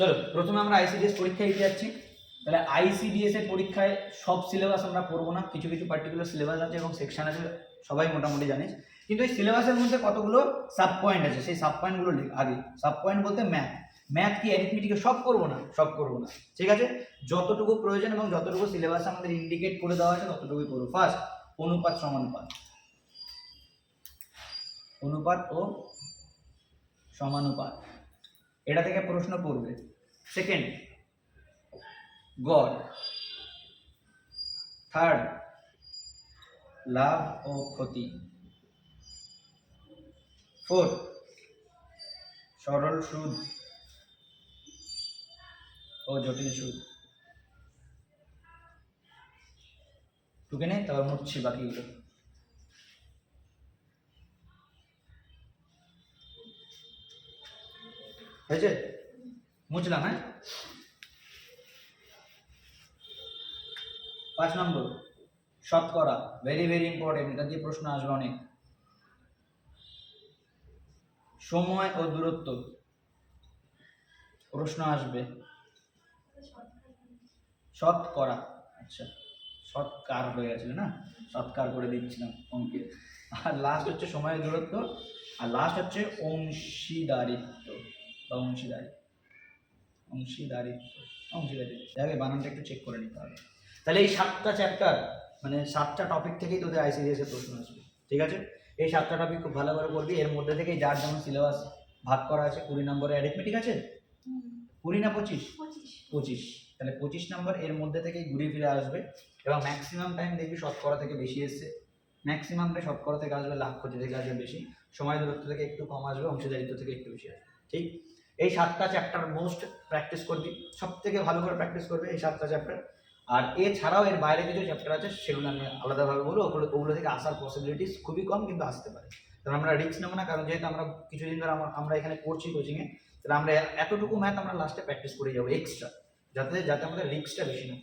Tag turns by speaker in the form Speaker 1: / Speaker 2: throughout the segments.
Speaker 1: চলো, প্রথমে আমরা আইসিডিএস পরীক্ষা দিতে যাচ্ছি। তাহলে আইসিডিএস এর পরীক্ষায় সব সিলেবাস আমরা পড়ব না, কিছু কিছু পার্টিকুলার সিলেবাস আছে এবং সেকশন আছে, সবাই মোটামুটি জানিস কিন্তু এই সিলেবাসের মধ্যে কতগুলো সাব পয়েন্ট আছে? সেই সাব পয়েন্টগুলো আগে। সাব পয়েন্ট বলতে ম্যাথ ম্যাথ কি অ্যারিথমেটিকে সব করব না? সব করব না। ঠিক আছে? যতটুকু প্রয়োজন এবং যতটুকু সিলেবাস আমাদের ইন্ডিকেট করে দেওয়া আছে, ততটুকুই করব ফার্স্ট অনুপাত সমানুপাত অনুপাত ও সমানুপাত। এটা থেকে প্রশ্ন পড়বে। সেকেন্ড, গড়, থার্ড, লাভ ও ক্ষতি, ফোর্থ, সরল সুদ ও জটিল সুদ। টুকে নেই তারপর মুছছি বাকিগুলো। হয়েছে? মুছলাম হ্যাঁ? পাঁচ নম্বর, শতকরা ভেরি ভেরি ইম্পর্টেন্ট এটা দিয়ে প্রশ্ন আসবে অনেক। সময় ও দূরত্ব, প্রশ্ন আসবে। শতকরা আচ্ছা সৎকার হয়ে গেছিল না? সৎকার করে দিচ্ছিলাম অঙ্কে। আর লাস্ট হচ্ছে সময় দূরত্ব, আর লাস্ট হচ্ছে অংশীদারিত্ব, বা অংশীদারি অংশীদারিত্ব অংশীদারিত্ব। দেখে বানানটা একটু চেক করে নিতে হবে। তাহলে এই সাতটা চ্যাপ্টার মানে সাতটা টপিক থেকেই তোদের আইসিডিএস এর প্রশ্ন আসবে ঠিক আছে? এই সাতটা টপিক খুব ভালো করে পড়বি এর মধ্যে থেকেই যার যেমন সিলেবাস ভাগ করা আছে কুড়ি নম্বরে অ্যারিথমেটিক আছে? কুড়ি না পঁচিশ? পঁচিশ। তাহলে পঁচিশ নম্বর এর মধ্যে থেকেই ঘুরে ফিরে আসবে এবং ম্যাক্সিমাম টাইম দেখবি শতকরা থেকে বেশি এসছে। ম্যাক্সিমামটা শতকরা থেকে আসবে লাখ ক্ষতি থেকে আসবে বেশি। সময় দূরত্ব থেকে একটু কম আসবে অংশীদারিত্ব থেকে একটু বেশি আসবে ঠিক? এই সাতটা চ্যাপ্টার মোস্ট প্র্যাকটিস করবি সব থেকে ভালো করে প্র্যাকটিস করবে এই সাতটা চ্যাপ্টার আর এছাড়াও এর বাইরে কিছু চ্যাপ্টার আছে, সেগুলো আমি আলাদাভাবে বলব। ওগুলো ওগুলো থেকে আসার পসিবিলিটিস খুবই কম, কিন্তু আসতে পারে। কারণ আমরা রিস্ক নেব না, কারণ যেহেতু আমরা কিছুদিন ধরে আমরা- এখানে পড়ছি কোচিংয়ে তাহলে আমরা এতটুকু ম্যাথ আমরা লাস্টে প্র্যাকটিস করে যাব এক্সট্রা যাতে যাতে আমাদের রিস্কটা বেশি না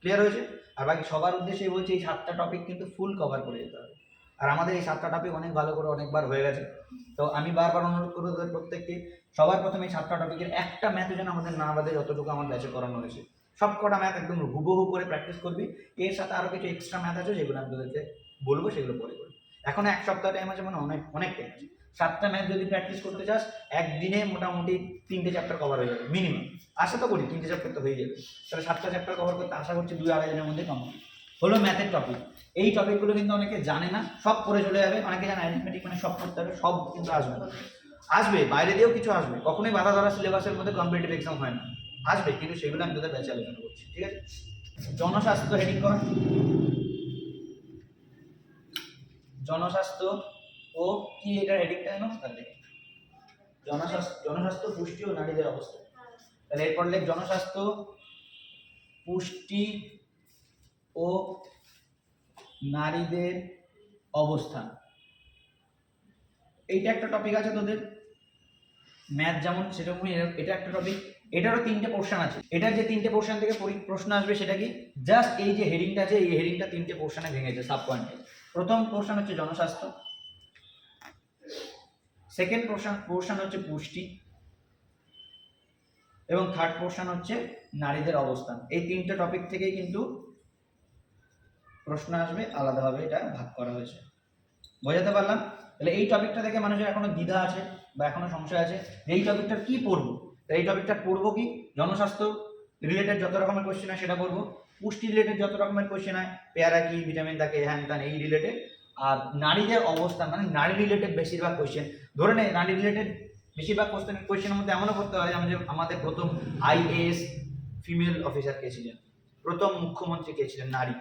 Speaker 1: ক্লিয়ার হয়েছে? আর বাকি সবার উদ্দেশ্যে বলছি, এই সাতটা টপিক কিন্তু ফুল কভার করে যেতে হবে। আর আমাদের এই সাতটা টপিক অনেক ভালো করে অনেকবার হয়ে গেছে। তো আমি বারবার অনুরোধ করব তোদের প্রত্যেককে, সবার প্রথমে এই সাতটা টপিকের একটা ম্যাথও যেন আমাদের না বাদে যতটুকু আমার ব্যাচে করানো হয়েছে। সব কটা ম্যাথ একদম হুবহু করে প্র্যাকটিস করবি। এর সাথে আরও কিছু এক্সট্রা ম্যাথ আছে যেগুলো আমি তোদেরকে বলব, সেগুলো পরে করবি। এখন এক সপ্তাহ টাইম আছে মানে অনেক অনেক টাইম আছে। সাতটা ম্যাথ যদি প্র্যাকটিস করতে চাস, একদিনে মোটামুটি তিনটে চ্যাপ্টার কভার হয়ে যাবে মিনিমাম আশা তো করি তিনটে চ্যাপ্টার তো হয়ে যাবে। তাহলে সাতটা চ্যাপ্টার কভার করতে আশা করছি দুই আড়াই দিনের মধ্যে কমপ্লিট হলো ম্যাথের টপিক এই টপিকগুলো কিন্তু অনেকে জানে না, সব করে চলে যাবে। অনেকে জানে অ্যারিথমেটিক মানে সব করতে হবে, সব কিন্তু আসবে। আসবে, বাইরে দিয়েও কিছু আসবে। কখনোই বাধা ধরা সিলেবাসের মধ্যে কম্পিটিটিভ এক্সাম হয় না। আসবে, কিন্তু সেগুলো আমি তোদের ব্যাচে আলোচনা করছি, ঠিক আছে? জনস্বাস্থ্য হেডিং কর। জনস্বাস্থ্য ও কি এটার হেডিংটা জানো? দেখে। জনস্বাস্থ্য জনস্বাস্থ্য, পুষ্টি ও নারীদের অবস্থা। তাহলে এরপর লেখ, জনস্বাস্থ্য, পুষ্টি ও নারীদের অবস্থান। এইটা একটা টপিক আছে তোদের। ম্যাথ যেমন, সেরকমই এটা একটা টপিক এটারও তিনটে পোর্শন আছে। এটার যে তিনটে পোর্শন থেকে প্রশ্ন আসবে সেটা কি? জাস্ট এই যে হেডিংটা আছে, এই হেডিংটা তিনটে পোর্শনে ভেঙেছে সাব পয়েন্টে প্রথম পোর্শন হচ্ছে জনস্বাস্থ্য। সেকেন্ড পোর্শন পোর্শন হচ্ছে পুষ্টি। এবং থার্ড পোর্শন হচ্ছে নারীদের অবস্থান। এই তিনটে টপিক থেকেই কিন্তু প্রশ্ন আসবে, আলাদাভাবে এটা ভাগ করা হয়েছে। বোঝাতে পারলাম? তাহলে এই টপিকটা থেকে মানুষের এখনও দ্বিধা আছে বা এখনও সংশয় আছে এই টপিকটা কি পড়ব? তো এই টপিকটা পড়ব কি? জনস্বাস্থ্য রিলেটেড যত রকমের কোয়েশ্চেন হয় সেটা পড়ব। পুষ্টি রিলেটেড যত রকমের কোয়েশ্চেন হয়, পেয়ারা কি ভিটামিন থাকে, হ্যান ত্যান, এই রিলেটেড আর নারীদের অবস্থান মানে নারী রিলেটেড বেশিরভাগ কোশ্চেন ধরে নে, নারী রিলেটেড বেশিরভাগ কোয়েশ্চেন কোশ্চেনের মধ্যে এমনও করতে হয় যে আমাদের প্রথম আইএএস ফিমেল অফিসার কে ছিলেন, প্রথম মুখ্যমন্ত্রী কে ছিলেন, নারী,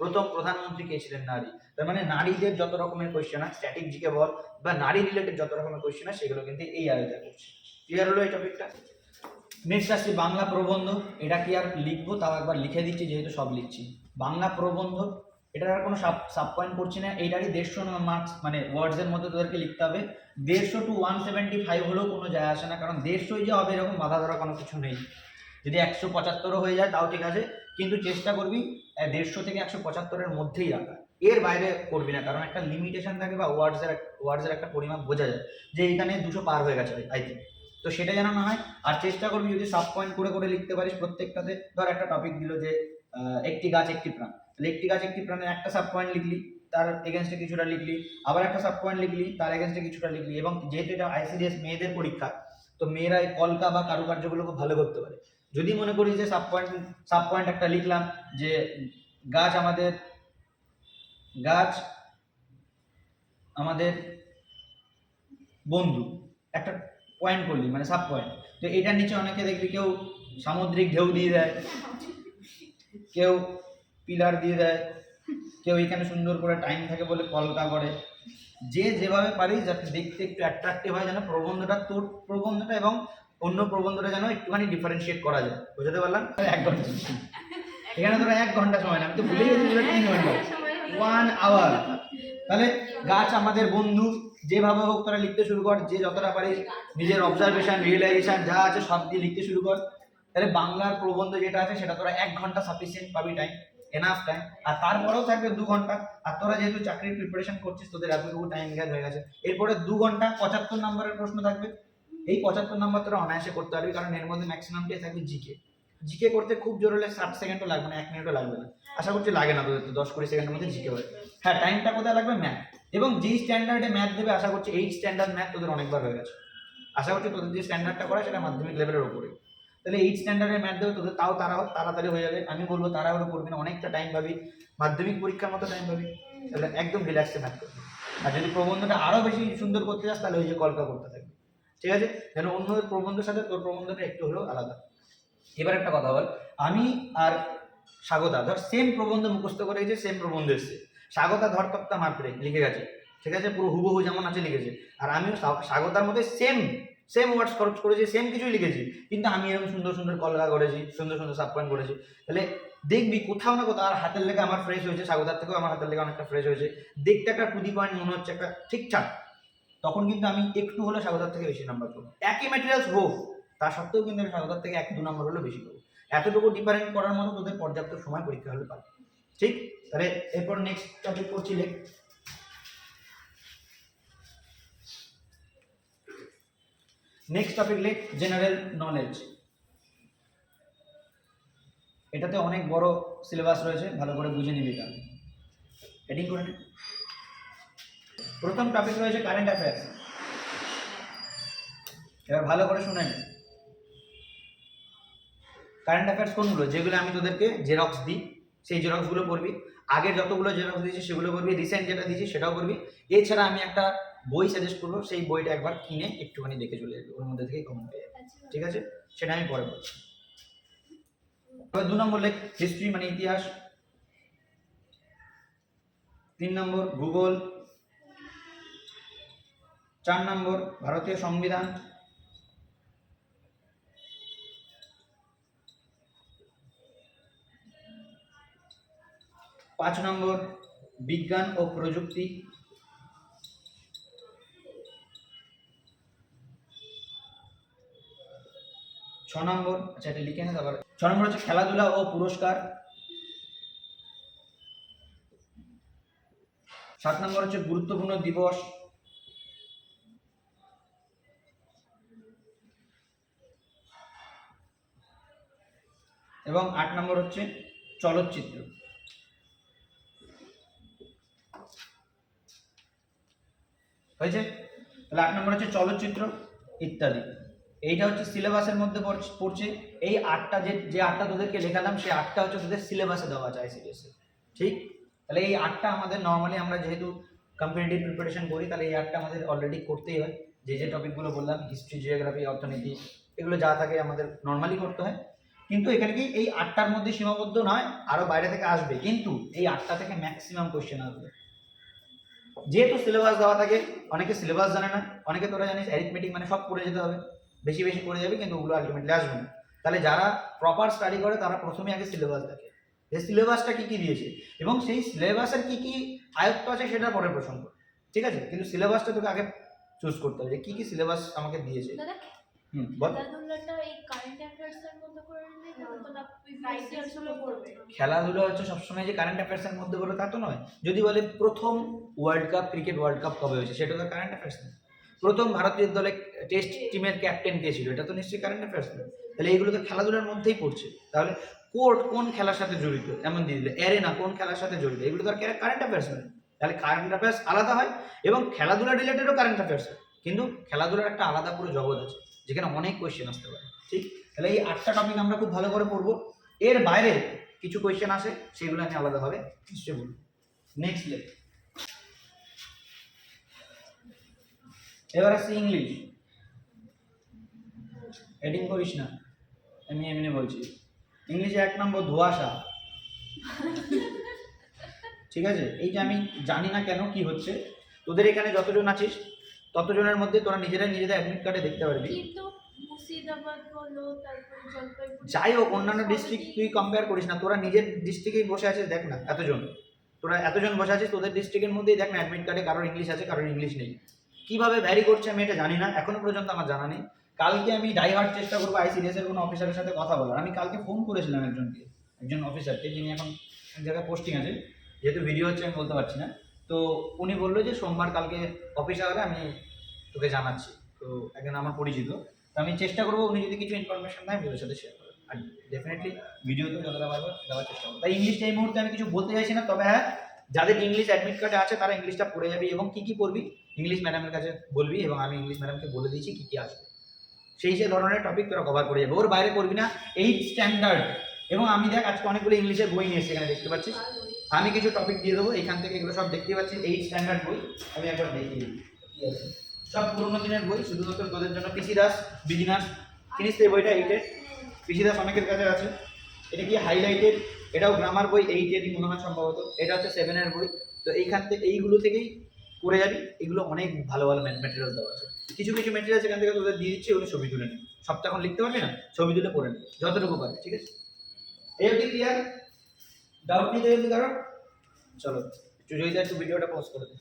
Speaker 1: প্রথম প্রধানমন্ত্রী কে ছিলেন, নারী। তার মানে নারীদের যত রকমের কোয়েশ্চেন হয় স্ট্যাটিক জিকে বল, বা নারী রিলেটেড যত রকমের কোয়েশ্চেন হয়, সেগুলো কিন্তু এই আয়োজন করছে ক্লিয়ার হলো এই টপিকটা নেক্সট আসছে বাংলা প্রবন্ধ। এটা কি আর লিখব? তাও একবার লিখে দিচ্ছি, যেহেতু সব লিখছি। বাংলা প্রবন্ধ, এটার আর কোনো সাব সাব পয়েন্ট করছি না। এইটারই দেড়শো মার্কস মানে ওয়ার্ডসের মধ্যে তোদেরকে লিখতে হবে। দেড়শো টু ওয়ান সেভেন্টি ফাইভ হলেও কোনো যায় আসে না, কারণ দেড়শোই যে হবে এরকম বাধা ধরা কোনো কিছু নেই। যদি একশো পঁচাত্তরও হয়ে যায়, তাও ঠিক আছে। কিন্তু চেষ্টা করবি দেড়শো থেকে একশো পঁচাত্তরের মধ্যেই রাখা। এর বাইরে করবি না, কারণ একটা লিমিটেশন থাকে বা ওয়ার্ডসের ওয়ার্ডসের একটা পরিমাপ বোঝা যায়। যে এইখানে দুশো পার হয়ে গেছে আই থিঙ্ক তো সেটা যেন না হয়। আর চেষ্টা করবি যদি সাব পয়েন্ট করে করে লিখতে পারিস প্রত্যেকটাতে। ধর একটা টপিক দিল যে একটি গাছ, একটি প্রাণ। তাহলে একটি গাছ, একটি প্রাণের একটা সাব পয়েন্ট লিখলি, তার এগেনস্টে কিছুটা লিখলি, আবার একটা সাব পয়েন্ট লিখলি, তার এগেনস্টে কিছুটা লিখলি। এবং যেহেতু এটা আইসিডিএস মেয়েদের পরীক্ষা, তো মেয়েরা এই কলকা বা কারুকার্যগুলো খুব ভালো করতে পারে। যদি মনে করি যে সাব পয়েন্ট সাব পয়েন্ট একটা লিখলাম যে, গাছ আমাদের গাছ আমাদের বন্ধু। একটা পয়েন্ট করলি মানে সাব পয়েন্ট তো এটার নিচে অনেকে দেখবি কেউ সামুদ্রিক ঢেউ দিয়ে দেয় কেউ পিলার দিয়ে দেয় কেউ এখানে সুন্দর করে টাইম থাকে বলে কলকা করে। যে যেভাবে পারিস যাতে দেখতে একটু অ্যাট্রাক্টিভ হয় যেন প্রবন্ধটা তোর প্রবন্ধটা এবং অন্য প্রবন্ধটা যেন একটুখানি ডিফারেন্সিয়েট করা যায়। বুঝতে পারলাম? এক ঘণ্টা এখানে তোরা এক ঘণ্টা সময় না আমি তো ভুলে গেছি তিন ঘণ্টা। ওয়ান আওয়ার তাহলে গাছ আমাদের বন্ধু যেভাবে হোক তোরা লিখতে শুরু কর, যে যতটা পারিস, নিজের অবজারভেশন রিয়েলাইজেশন যা আছে সব দিয়ে লিখতে শুরু কর। তাহলে বাংলার প্রবন্ধ যেটা আছে, সেটা তোরা এক ঘণ্টা সাফিসিয়েন্ট পাবি টাইম এনাফ টাইম আর তারপরেও থাকবে দু ঘণ্টা। আর তোরা যেহেতু চাকরির প্রিপারেশন করছিস, তোদের এতটুকু টাইম গ্যাপ হয়ে গেছে। এরপরে দু ঘণ্টা পঁচাত্তর নম্বরের প্রশ্ন থাকবে। এই পঁচাত্তর নম্বর তোরা অনায়াসে করতে পারবি, কারণ এর মধ্যে ম্যাক্সিমামটাই থাকবে জিকে জিকে করতে খুব জোর হলে ষাট সেকেন্ডও লাগবে না, এক মিনিটও লাগবে না। আশা করছি লাগে না তোদের তো দশ কুড়ি সেকেন্ডের মধ্যে জিকে হয়। হ্যাঁ টাইমটা কোথায় লাগবে? ম্যাথ এবং যেই স্ট্যান্ডার্ডে ম্যাথ দেবে, আশা করছি এইট স্ট্যান্ডার্ড ম্যাথ তোদের অনেকবার হয়ে গেছে। আশা করছি তোদের যে স্ট্যান্ডার্ডটা করা সেটা মাধ্যমিক লেভেলের উপরে তাহলে এইট স্ট্যান্ডার্ডের ম্যাথ দেবে তোদের, তাও তারা তাড়াতাড়ি হয়ে যাবে। আমি বলব তাড়াহুড়ো করবি না, অনেকটা টাইম পাবি। মাধ্যমিক পরীক্ষার মতো টাইম পাবি। তাহলে একদম রিল্যাক্সে ম্যাথ করবি। আর যদি প্রবন্ধটা আরও বেশি সুন্দর করতে চাস, তাহলে ওই যে কলকা করতে থাকবে। ঠিক আছে? যেন অন্য প্রবন্ধের সাথে তোর প্রবন্ধটা একটু হলেও আলাদা। এবার একটা কথা বল। আমি আর স্বাগতা ধর সেম প্রবন্ধ মুখস্থ করে গেছে সেম প্রবন্ধ এসছে। স্বাগতা ধর তক্তা মাত্রে লিখে গেছে। ঠিক আছে? পুরো হুবহু যেমন আছে লিখেছে। আর আমিও স্বা- স্বাগতার মধ্যে সেম সেম ওয়ার্ডস খরচ করেছি সেম কিছুই লিখেছি। কিন্তু আমি এরকম সুন্দর সুন্দর কলকা করেছি, সুন্দর সুন্দর সাব পয়েন্ট করেছি। তাহলে দেখবি কোথাও না কোথাও আর হাতের লেখা আমার ফ্রেশ হয়েছে, স্বাগতার থেকেও আমার হাতের লেখা অনেকটা ফ্রেশ হয়েছে। দেখতে একটা টু দি পয়েন্ট মনে হচ্ছে একটা ঠিকঠাক তখন কিন্তু আমি একটু হলে স্বাগতার থেকে বেশি নাম্বার পাবো। একই ম্যাটেরিয়ালস হোক তা সত্ত্বেও কিন্তু আমি স্বাগতার থেকে এক, দু নাম্বার হলেও বেশি পাবো। এতটুকু ডিফারেন্ট করার মতো তোদের পর্যাপ্ত সময় পরীক্ষা হলে পাবে ঠিক? তাহলে এরপর নেক্সট টপিক করছি লেখ নেক্সট টপিক লেখ জেনারেল নলেজ এটাতে অনেক বড় সিলেবাস রয়েছে, ভালো করে বুঝে নিবি এটা। হেডিং করে নে। প্রথম টপিক রয়েছে কারেন্ট অ্যাফেয়ার্স এবার ভালো করে শুনে কারেন্ট অ্যাফেয়ার্স কোনগুলো? যেগুলো আমি তোদেরকে জেরক্স দিই। সেই জেরক্সগুলো করবি। আগের যতগুলো জেরক্স দিয়েছি সেগুলো করবি। রিসেন্ট যেটা দিয়েছি সেটাও করবি। এছাড়া আমি একটা বই সাজেস্ট করব সেই বইটা একবার কিনে একটুখানি দেখে চলে যাবি ওর মধ্যে থেকেই কমন পেয়ে ঠিক আছে? সেটা আমি পরে বলছি। এবার দু নম্বর লেখ হিস্ট্রি মানে ইতিহাস। তিন নম্বর ভূগোল। চার নম্বর ভারতীয় সংবিধান। পাঁচ নম্বর, বিজ্ঞান ও প্রযুক্তি। ছ নম্বর আচ্ছা এটা লিখে নে তারপর। ছ নম্বর হচ্ছে খেলাধুলা ও পুরস্কার। সাত নম্বর হচ্ছে গুরুত্বপূর্ণ দিবস। এবং আট নম্বর হচ্ছে চলচ্চিত্র। হয়েছে? তাহলে আট নম্বর হচ্ছে চলচ্চিত্র ইত্যাদি। এইটা হচ্ছে সিলেবাসের মধ্যে পড়ছ- এই আটটা যে যে আটটা তোদেরকে লেখালাম, সেই আটটা হচ্ছে তোদের সিলেবাসে দেওয়া আছে আইসিডিএসে ঠিক? তাহলে এই আটটা আমাদের নর্মালি আমরা যেহেতু কম্পিটিটিভ প্রিপারেশন করি, তাহলে এই আটটা আমাদের অলরেডি করতেই হয়। যে যে টপিকগুলো বললাম হিস্ট্রি জিওগ্রাফি অর্থনীতি, এগুলো যা থাকে আমাদের নর্মালি করতে হয়। কিন্তু এখানে কি এই আটটার মধ্যে সীমাবদ্ধ নয়? আরও বাইরে থেকে আসবে। কিন্তু এই আটটা থেকে ম্যাক্সিমাম কোয়েশ্চেন আসবে। যেহেতু সিলেবাস দেওয়া থাকে অনেকে সিলেবাস জানে না অনেকে তোরা জানিস অ্যারিথমেটিক মানে সব পড়ে যেতে হবে বেশি বেশি পড়ে যাবে কিন্তু ওগুলো আলটিমেটলি আসবে না। তাহলে যারা প্রপার স্টাডি করে তারা প্রথমে আগে সিলেবাস দেখে। যে সিলেবাসটা কী কী দিয়েছে? এবং সেই সিলেবাসের কী কী আয়ত্ত আছে সেটা পরে প্রসঙ্গ। ঠিক আছে? কিন্তু সিলেবাসটা তোকে আগে চুজ করতে হবে যে কী কী সিলেবাস আমাকে দিয়েছে। হুম বল।
Speaker 2: এই কারেন্ট অ্যাফেয়ার্স এর
Speaker 1: খেলাধুলা হচ্ছে সবসময় যে কারেন্ট অ্যাফেয়ার্সের মধ্যে বলে তা তো নয়। যদি বলে প্রথম world cup cricket world cup কবে হয়েছে সেটা তো কারেন্ট অ্যাফেয়ার্স না। প্রথম ভারতীয় দলে টেস্ট টিমের ক্যাপ্টেন কে ছিল এটা তো নিশ্চয়ই কারেন্ট অ্যাফেয়ার্স তাহলে এইগুলো তো খেলাধুলার মধ্যেই পড়ছে। তাহলে কোর্ট কোন খেলার সাথে জড়িত? এমন দিয়ে দিলে অ্যারেনা কোন খেলার সাথে জড়িত? এগুলো তো আর কারেন্ট অ্যাফেয়ার্স নয় তাহলে কারেন্ট অ্যাফেয়ার্স আলাদা হয় এবং খেলাধুলা রিলেটেডও কারেন্ট অ্যাফেয়ার্স হয়। কিন্তু খেলাধুলার একটা আলাদা পুরো জগৎ আছে যেখানে অনেক কোয়েশ্চেন আসতে পারে। ঠিক? তাহলে এই আটটা টপিক আমরা খুব ভালো করে পড়ব। এর বাইরে কিছু কোয়েশ্চেন আসে, সেগুলো আমি আলাদাভাবে নিশ্চয় বলব নেক্সট লেখ এবার আসছে ইংলিশ হেডিং করিস না। আমি এমনি বলছি। ইংলিশে এক নম্বর ধোয়াশা। ঠিক আছে? এইটা আমি জানি না কেন কি হচ্ছে, তোদের এখানে যতজন আছিস, ততজনের মধ্যে তোরা নিজেরাই নিজেদের অ্যাডমিট কার্ডে দেখতে পারবি।
Speaker 2: কিন্তু মুর্শিদাবাদ বলো তারপরে জলপাইগুড়ি
Speaker 1: যাই হোক অন্যান্য ডিস্ট্রিক্ট তুই কম্পেয়ার করিস না। তোরা নিজের ডিস্ট্রিক্টেই বসে আছিস দেখ না এতজন। তোরা এতজন বসে আছিস তোদের ডিস্ট্রিক্টের মধ্যেই দেখ না অ্যাডমিট কার্ডে কারোর ইংলিশ আছে কারোর ইংলিশ নেই। কীভাবে ভ্যারি করছে আমি এটা জানি না এখনও পর্যন্ত আমার জানা নেই। কালকে আমি ডাইভার্ট চেষ্টা করব আইসিডিএস এর কোনো অফিসারের সাথে কথা বলার। আমি কালকে ফোন করেছিলাম একজনকে একজন অফিসারকে যিনি এখন এক জায়গায় পোস্টিং আছে। যেহেতু ভিডিও হচ্ছে আমি বলতে পারছি না। তো উনি বলল যে সোমবার কালকে অফিসে হলে আমি তোকে জানাচ্ছি। তো একজন আমার পরিচিত। তো আমি চেষ্টা করব উনি যদি কিছু ইনফরমেশন দেয় ভিডিওর সাথে শেয়ার করবেন আর ডেফিনেটলি ভিডিওতে যতটা পারব দেওয়ার চেষ্টা করব। তাই ইংলিশটা এই মুহূর্তে আমি কিছু বলতে চাইছি না, তবে হ্যাঁ যাদের ইংলিশ অ্যাডমিট কার্ডে আছে, তারা ইংলিশটা পড়ে যাবি এবং কী কী পড়বি? ইংলিশ ম্যাডামের কাছে বলবি এবং আমি ইংলিশ ম্যাডামকে বলে দিয়েছি কী কী আসবে। সেই সেই ধরনের টপিক তোরা কভার করে যাবে। ওর বাইরে করবি না এইট স্ট্যান্ডার্ড এবং আমি দেখ, আজকে অনেকগুলো ইংলিশের বই নিয়ে এসেছি এখানে, দেখতে পাচ্ছিস? আমি কিছু টপিক দিয়ে দেবো, এখান থেকে এগুলো সব দেখতে পাচ্ছি এইট স্ট্যান্ডার্ড বই আমি একবার দেখিয়ে দিই। সব পুরোনো দিনের বই, শুধুমাত্র তোদের জন্য পিসি দাস বিগিনার্স চিনিস এই বইটা এইটের পিসি দাস অনেকের কাছে আছে। এটা কি হাইলাইটেড এটাও গ্রামার বই এইটেরই মনে হয় সম্ভবত। এটা হচ্ছে সেভেনের বই। তো এইখান থেকে, এইগুলো থেকেই করে যাবি। এগুলো অনেক ভালো ভালো ম্যাটেরিয়াল দেওয়া আছে। কিছু কিছু ম্যাটেরিয়াল সেখান থেকে তোদের দিয়ে দিচ্ছি, ওগুলো ছবি তুলে নিবি সব তো এখন লিখতে পারবি না? ছবি তুলে পড়ে নিবি যতটুকু পারবি, ঠিক আছে? এই অবধি ক্লিয়ার ডাউট নিতে যদি কারণ চলো, একটু যদি একটু ভিডিওটা পোস্ট করে দে